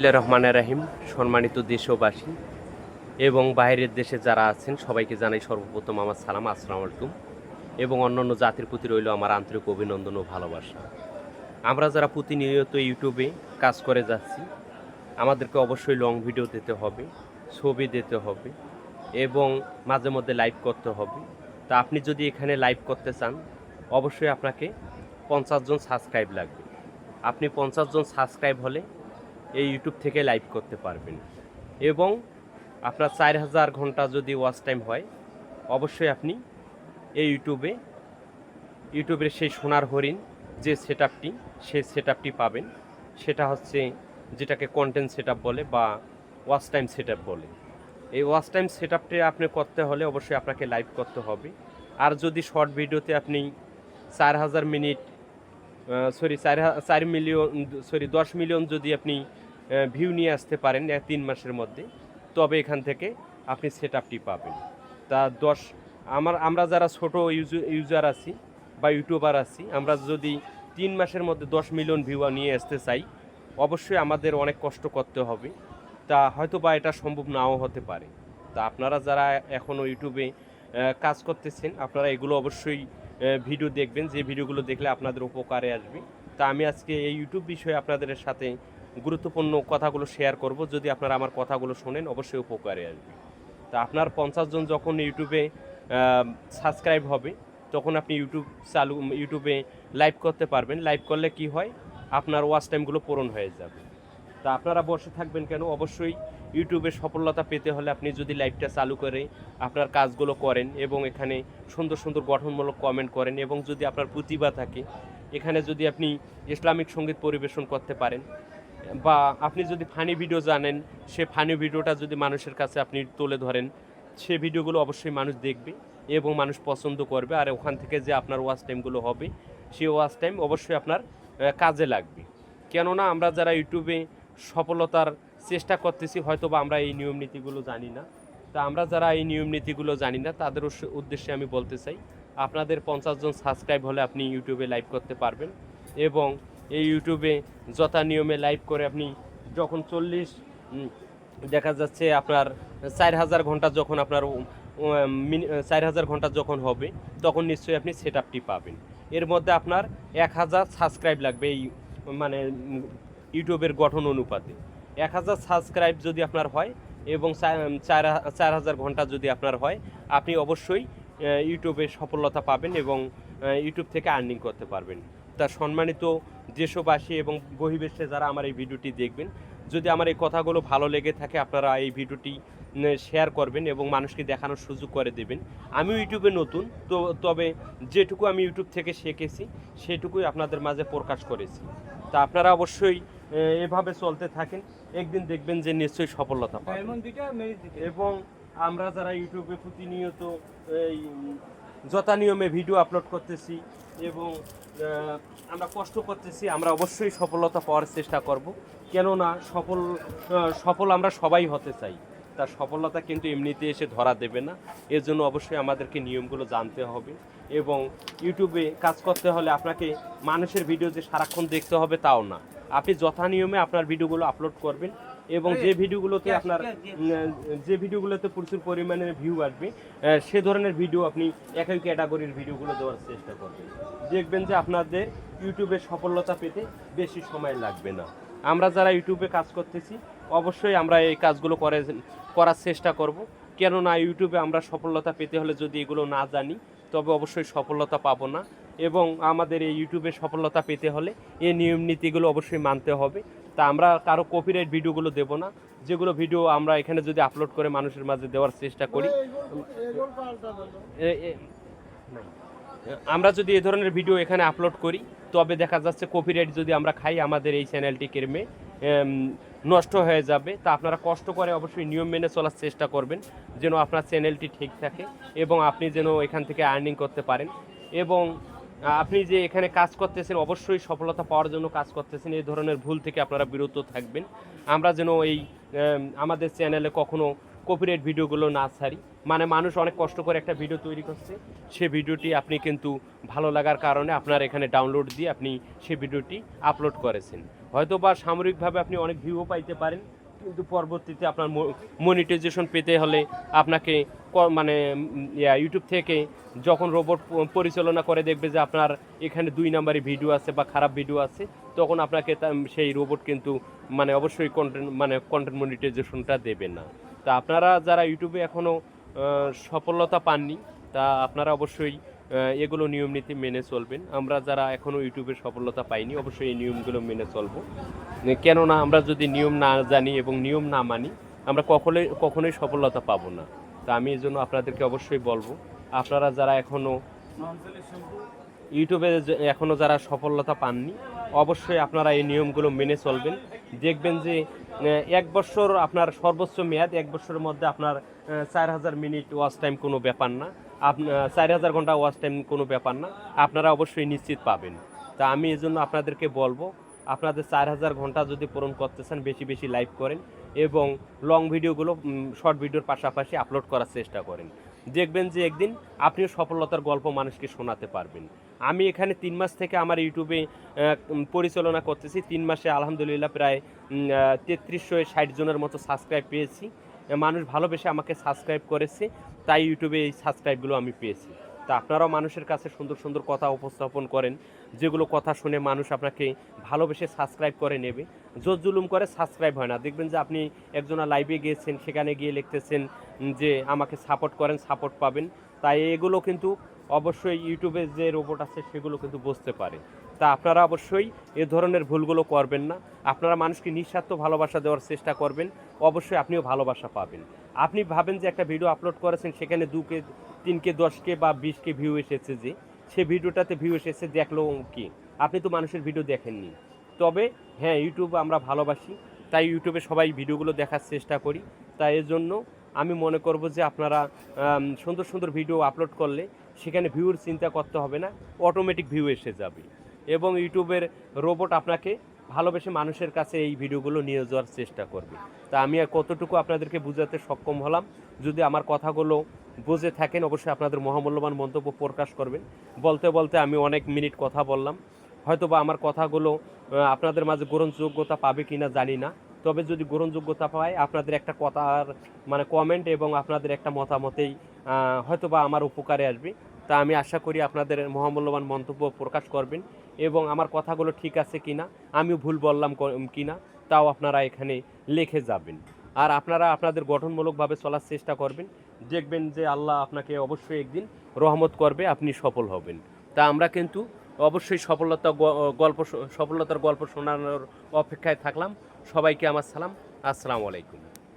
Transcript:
রহমানের রাহিম, সম্মানিত দেশবাসী এবং বাইরের দেশে যারা আছেন, সবাইকে জানাই সর্বপ্রথম আমার সালাম, আসসালাম আলাইকুম। এবং অন্যান্য জাতির প্রতি রইল আমার আন্তরিক অভিনন্দন ও ভালোবাসা। আমরা যারা প্রতিনিয়ত ইউটিউবে কাজ করে যাচ্ছি, আমাদেরকে অবশ্যই লং ভিডিও দিতে হবে, ছবি দিতে হবে এবং মাঝে মধ্যে লাইভ করতে হবে। তা আপনি যদি এখানে লাইভ করতে চান, অবশ্যই আপনাকে পঞ্চাশ জন সাবস্ক্রাইব লাগবে। আপনি পঞ্চাশ জন সাবস্ক্রাইব হলে এই ইউটিউব থেকে লাইভ করতে পারবেন। এবং আপনার চার হাজার ঘণ্টা যদি ওয়াচ টাইম হয়, অবশ্যই আপনি এই ইউটিউবে ইউটিউবের সেই সোনার হরিণ যে সেট আপটি সেই সেট আপটি পাবেন। সেটা হচ্ছে যেটাকে কন্টেন্ট সেট বলে বা ওয়াচ টাইম সেট বলে। এই ওয়াচ টাইম সেট আপটি আপনি করতে হলে অবশ্যই আপনাকে লাইভ করতে হবে। আর যদি শর্ট ভিডিওতে আপনি চার হাজার মিনিট সরি চার চার মিলিয়ন সরি দশ মিলিয়ন যদি আপনি ভিউ নিয়ে আসতে পারেন তিন মাসের মধ্যে। তবে এখান থেকে আপনি সেট আপটি পাবেন। তা দশ, আমার, আমরা যারা ছোট ইউজার আছি বা ইউটিউবার আছি, আমরা যদি তিন মাসের মধ্যে দশ মিলিয়ন ভিউ নিয়ে আসতে চাই, অবশ্যই আমাদের অনেক কষ্ট করতে হবে। তা হয়তো বা এটা সম্ভব নাও হতে পারে। তা আপনারা যারা এখনও ইউটিউবে কাজ করতেছেন, আপনারা এগুলো অবশ্যই ভিডিও দেখবেন। যে ভিডিওগুলো দেখলে আপনাদের উপকারে আসবে। তা আমি আজকে এই ইউটিউব বিষয়ে আপনাদের সাথে গুরুত্বপূর্ণ কথাগুলো শেয়ার করব। যদি আপনারা আমার কথাগুলো শোনেন, অবশ্যই উপকারে আসবে। তা আপনার পঞ্চাশ জন যখন ইউটিউবে সাবস্ক্রাইব হবে, তখন আপনি ইউটিউব চালু ইউটিউবে লাইভ করতে পারবেন। লাইভ করলে কি হয়? আপনার ওয়াচ টাইমগুলো পূরণ হয়ে যাবে। তা আপনারা বসে থাকবেন কেন? অবশ্যই ইউটিউবে সফলতা পেতে হলে আপনি যদি লাইভটা চালু করে, আপনার কাজগুলো করেন এবং এখানে সুন্দর সুন্দর গঠনমূলক কমেন্ট করেন এবং যদি আপনার প্রতিভা থাকে, এখানে যদি আপনি ইসলামিক সংগীত পরিবেশন করতে পারেন বা আপনি যদি ফানি ভিডিও জানেন, সে ফানি ভিডিওটা যদি মানুষের কাছে আপনি তুলে ধরেন, সে ভিডিওগুলো অবশ্যই মানুষ দেখবে এবং মানুষ পছন্দ করবে। আর ওখান থেকে যে আপনার ওয়াচ টাইমগুলো হবে সেই ওয়াচ টাইম অবশ্যই আপনার কাজে লাগবে। কেননা আমরা যারা ইউটিউবে সফলতার চেষ্টা করতেছি হয়তো বা আমরা এই নিয়ম নীতিগুলো জানি না। তা আমরা যারা এই নিয়ম নীতিগুলো জানি না, তাদের উদ্দেশ্যে আমি বলতে চাই, আপনাদের পঞ্চাশ জন সাবস্ক্রাইব হলে আপনি ইউটিউবে লাইভ করতে পারবেন এবং এই ইউটিউবে যথা নিয়মে লাইভ করে আপনি যখন চল্লিশ দেখা যাচ্ছে আপনার চার হাজার ঘণ্টা যখন আপনার চার হাজার ঘণ্টা যখন হবে, তখন নিশ্চয়ই আপনি সেট আপটি পাবেন। এর মধ্যে আপনার এক হাজার সাবস্ক্রাইব লাগবে এই মানে ইউটিউবের গঠন অনুপাতে। এক হাজার সাবস্ক্রাইব যদি আপনার হয় এবং চার চার হাজার ঘণ্টা যদি আপনার হয়, আপনি অবশ্যই ইউটিউবে সফলতা পাবেন এবং ইউটিউব থেকে আর্নিং করতে পারবেন। তা সম্মানিত দেশবাসী এবং বহিবেশে যারা আমার এই ভিডিওটি দেখবেন যদি আমার এই কথাগুলো ভালো লেগে থাকে আপনারা এই ভিডিওটি শেয়ার করবেন এবং মানুষকে দেখানোর সুযোগ করে দেবেন। আমি ইউটিউবে নতুন তো তবে যেটুকু আমি ইউটিউব থেকে শিখেছি সেটুকুই আপনাদের মাঝে প্রকাশ করেছি। তা আপনারা অবশ্যই এভাবে চলতে থাকেন একদিন দেখবেন যে নিশ্চয়ই সফলতা পাবেন। এবং আমরা যারা ইউটিউবে প্রতিনিয়ত এই যথা নিয়মে ভিডিও আপলোড করতেছি এবং আমরা কষ্ট করতেছি, আমরা অবশ্যই সফলতা পাওয়ার চেষ্টা করব। কেননা সফল সফল আমরা সবাই হতে চাই। তার সফলতা কিন্তু এমনিতে এসে ধরা দেবে না। এর জন্য অবশ্যই আমাদেরকে নিয়মগুলো জানতে হবে এবং ইউটিউবে কাজ করতে হলে আপনাকে মানুষের ভিডিও যে সারাক্ষণ দেখতে হবে তাও না। আপনি যথা নিয়মে আপনার ভিডিওগুলো আপলোড করবেন। এবং যে ভিডিওগুলোতে আপনার যে ভিডিওগুলোতে প্রচুর পরিমাণে ভিউ আসবে সে ধরনের ভিডিও আপনি একই ক্যাটাগরির ভিডিওগুলো দেওয়ার চেষ্টা করবেন। দেখবেন যে আপনাদের ইউটিউবে সফলতা পেতে বেশি সময় লাগবে না। আমরা যারা ইউটিউবে কাজ করতেছি অবশ্যই আমরা এই কাজগুলো করে করার চেষ্টা করব। কেননা ইউটিউবে আমরা সফলতা পেতে হলে যদি এগুলো না জানি তবে অবশ্যই সফলতা পাবো না। এবং আমাদের এই ইউটিউবে সফলতা পেতে হলে এই নিয়ম নীতিগুলো অবশ্যই মানতে হবে। তা আমরা কারও কপিরাইট ভিডিওগুলো দেব না। যেগুলো ভিডিও আমরা এখানে যদি আপলোড করে মানুষের মাঝে দেওয়ার চেষ্টা করি। আমরা যদি এ ধরনের ভিডিও এখানে আপলোড করি, তবে দেখা যাচ্ছে কপিরাইট যদি আমরা খাই, আমাদের এই চ্যানেলটি কেরমে নষ্ট হয়ে যাবে। তা আপনারা কষ্ট করে অবশ্যই নিয়ম মেনে চলার চেষ্টা করবেন, যেন আপনার চ্যানেলটি ঠিক থাকে এবং আপনি যেন এখান থেকে আর্নিং করতে পারেন। এবং আপনি যে এখানে কাজ করতেছেন, অবশ্যই সফলতা পাওয়ার জন্য কাজ করতেছেন। এই ধরনের ভুল থেকে আপনারা বিরত থাকবেন। আমরা যেন এই আমাদের চ্যানেলে কখনো কপিরাইট ভিডিওগুলো না ছাড়ি। মানে মানুষ অনেক কষ্ট করে একটা ভিডিও তৈরি করছে। সে ভিডিওটি আপনি কিন্তু ভালো লাগার কারণে আপনার এখানে ডাউনলোড দিয়ে আপনি সে ভিডিওটি আপলোড করেছেন। হয়তো বা সামরিকভাবে আপনি অনেক ভিউও পাইতে পারেন। কিন্তু পরবর্তীতে আপনার মনিটাইজেশন পেতে হলে আপনাকে মানে ইউটিউব থেকে যখন রোবট পরিচালনা করে দেখবে যে আপনার এখানে দুই নাম্বারে ভিডিও আছে বা খারাপ ভিডিও আছে, তখন আপনাকে সেই রোবট কিন্তু মানে অবশ্যই কন্টেন্ট মানে কন্টেন্ট মনিটাইজেশনটা দেবে না। তা আপনারা যারা ইউটিউবে এখনও সফলতা পাননি, তা আপনারা অবশ্যই এগুলো নিয়ম নীতি মেনে চলবেন। আমরা যারা এখনও ইউটিউবে সফলতা পাইনি, অবশ্যই এই নিয়মগুলো মেনে চলবো। কেননা আমরা যদি নিয়ম না জানি এবং নিয়ম না মানি, আমরা কখনোই কখনোই সফলতা পাবো না। তা আমি এই জন্য আপনাদেরকে অবশ্যই বলব, আপনারা যারা এখনও ইউটিউবে এখনও যারা সফলতা পাননি, অবশ্যই আপনারা এই নিয়মগুলো মেনে চলবেন। দেখবেন যে এক বছর আপনার সর্বোচ্চ মেয়াদ, এক বছরের মধ্যে আপনার চার হাজার মিনিট ওয়াচ টাইম কোনো ব্যাপার না। চার হাজার ঘণ্টা ওয়াচ টাইম কোনো ব্যাপার না। আপনারা অবশ্যই নিশ্চিত পাবেন। তা আমি এই জন্য আপনাদেরকে বলব, আপনাদের চার হাজার ঘণ্টা যদি পূরণ করতে চান, বেশি বেশি লাইভ করেন এবং লং ভিডিওগুলো শর্ট ভিডিওর পাশাপাশি আপলোড করার চেষ্টা করেন। দেখবেন যে একদিন আপনিও সফলতার গল্প মানুষকে শোনাতে পারবেন। আমি এখানে তিন মাস থেকে আমার ইউটিউবে পরিচালনা করতেছি। তিন মাসে আলহামদুলিল্লাহ প্রায় তেত্রিশশো ষাট জনের মতো সাবস্ক্রাইব পেয়েছি। মানুষ ভালোবেসে আমাকে সাবস্ক্রাইব করেছে, তাই ইউটিউবে এই সাবস্ক্রাইবগুলো আমি পেয়েছি। তা আপনারাও মানুষের কাছে সুন্দর সুন্দর কথা উপস্থাপন করেন, যেগুলো কথা শুনে মানুষ আপনাকে ভালোবেসে সাবস্ক্রাইব করে নেবে। জোর জুলুম করে সাবস্ক্রাইব হয় না। দেখবেন যে আপনি একজনা লাইভে গিয়েছেন, সেখানে গিয়ে লিখতেছেন যে আমাকে সাপোর্ট করেন সাপোর্ট পাবেন। তাই এগুলো কিন্তু অবশ্যই ইউটিউবে যে রোবট আছে সেগুলো কিন্তু বুঝতে পারে। তা আপনারা অবশ্যই এ ধরনের ভুলগুলো করবেন না। আপনারা মানুষকে নিঃস্বার্থ ভালোবাসা দেওয়ার চেষ্টা করবেন। অবশ্যই আপনিও ভালোবাসা পাবেন। আপনি ভাবেন যে একটা ভিডিও আপলোড করেছেন, সেখানে দু কে দুকে, তিনকে, দশকে বা বিশকে ভিউ এসেছে যে, সে ভিডিওটাতে ভিউ এসেছে, দেখল কি? আপনি তো মানুষের ভিডিও দেখেননি। তবে হ্যাঁ ইউটিউব আমরা ভালোবাসি, তাই ইউটিউবে সবাই ভিডিওগুলো দেখার চেষ্টা করি। তাই এর জন্য আমি মনে করব যে আপনারা সুন্দর সুন্দর ভিডিও আপলোড করলে সেখানে ভিউর চিন্তা করতে হবে না অটোমেটিক ভিউ এসে যাবে। এবং ইউটিউবের রোবট আপনাকে ভালোবেসে মানুষের কাছে এই ভিডিওগুলো নিয়ে যাওয়ার চেষ্টা করবে। তা আমি আর কতটুকু আপনাদেরকে বোঝাতে সক্ষম হলাম, যদি আমার কথাগুলো বুঝে থাকেন, অবশ্যই আপনাদের মহামূল্যবান মন্তব্য প্রকাশ করবেন। বলতে বলতে আমি অনেক মিনিট কথা বললাম। হয়তো বা আমার কথাগুলো আপনাদের মাঝে গ্রহণযোগ্যতা পাবে কিনা জানি না। তবে যদি গ্রহণযোগ্যতা পায় আপনাদের একটা কথার মানে কমেন্ট এবং আপনাদের একটা মতামতেই আহ, হয়তো বা আমার উপকারে আসবে। তা আমি আশা করি আপনাদের মহামূল্যবান মন্তব্য প্রকাশ করবেন এবং আমার কথাগুলো ঠিক আছে কিনা আমিও ভুল বললাম ক- কিনা তাও আপনারা এখানে লিখে যাবেন। আর আপনারা আপনাদের গঠনমূলকভাবে চলার চেষ্টা করবেন। দেখবেন যে আল্লাহ আপনাকে অবশ্যই একদিন রহমত করবে আপনি সফল হবেন। তা আমরা কিন্তু অবশ্যই সফলতা গল্প সফলতার গল্প শোনানোর অপেক্ষায় থাকলাম। সবাইকে আমার সালাম। আসসালামু আলাইকুম।